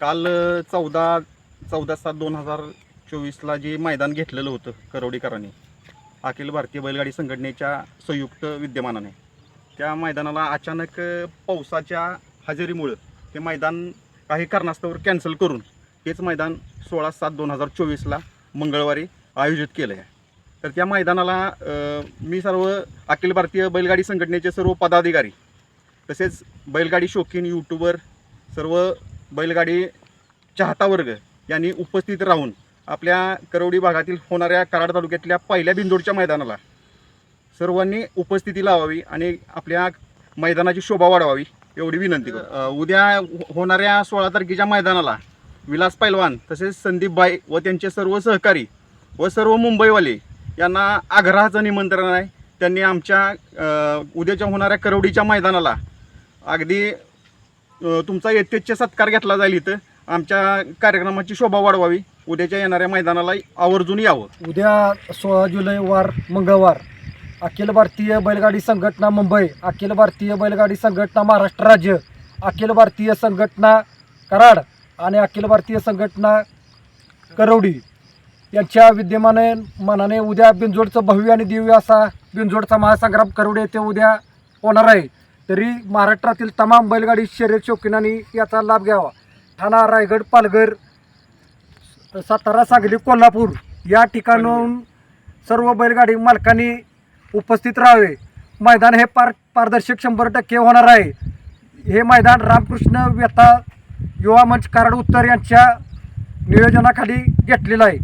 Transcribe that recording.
काल चौदा चौदा सात दोन हजार चोवीसला जे मैदान घेतलेलं होतं करवडीकरांनी अखिल भारतीय बैलगाडी संघटनेच्या संयुक्त विद्यमानाने त्या मैदानाला अचानक पावसाच्या हजेरीमुळं ते मैदान काही कारणास्तव कॅन्सल करून हेच मैदान सोळा सात दोन हजार चोवीसला मंगळवारी आयोजित केलं आहे. तर त्या मैदानाला मी सर्व अखिल भारतीय बैलगाडी संघटनेचे सर्व पदाधिकारी तसेच बैलगाडी शौकीन यूट्यूबर सर्व बैलगाडी चाहता वर्ग यांनी उपस्थित राहून आपल्या करवडी भागातील होणाऱ्या कराड तालुक्यातल्या पहिल्या बिंदोडच्या मैदानाला सर्वांनी उपस्थिती लावावी आणि आपल्या मैदानाची शोभा वाढवावी एवढी विनंती करू उद्या होणाऱ्या सोळा तारखेच्या मैदानाला विलास पैलवान तसेच संदीप बाई व त्यांचे सर्व सहकारी व सर्व मुंबईवाले यांना आग्रहाचं निमंत्रण आहे. त्यांनी आमच्या उद्याच्या होणाऱ्या करवडीच्या मैदानाला अगदी तुमचा यथेच्छ सत्कार घेतला जाईल इथं. आमच्या कार्यक्रमाची शोभा वाढवावी. उद्याच्या येणाऱ्या मैदानाला आवर्जून यावं. उद्या सोळा जुलै वार मंगळवार. अखिल भारतीय बैलगाडी संघटना मुंबई अखिल भारतीय बैलगाडी संघटना महाराष्ट्र राज्य अखिल भारतीय संघटना कराड आणि अखिल भारतीय संघटना करवडी यांच्या विद्यमाने मनाने उद्या बिंजोडचं भव्य आणि दिव्य असा बिंजोडचा महासंग्राम करवडे येथे उद्या होणार आहे. तरी महाराष्ट्रातील तमाम बैलगाडी शर्यत शौकीनांनी याचा लाभ घ्यावा. ठाणा रायगड पालघर सातारा सांगली कोल्हापूर या ठिकाणाहून सर्व बैलगाडी मालकांनी उपस्थित राहावे. मैदान हे पार पारदर्शक शंभर टक्के होणार आहे. हे मैदान रामकृष्ण व्यथा युवा मंच कराड उत्तर यांच्या नियोजनाखाली घेतलेलं आहे.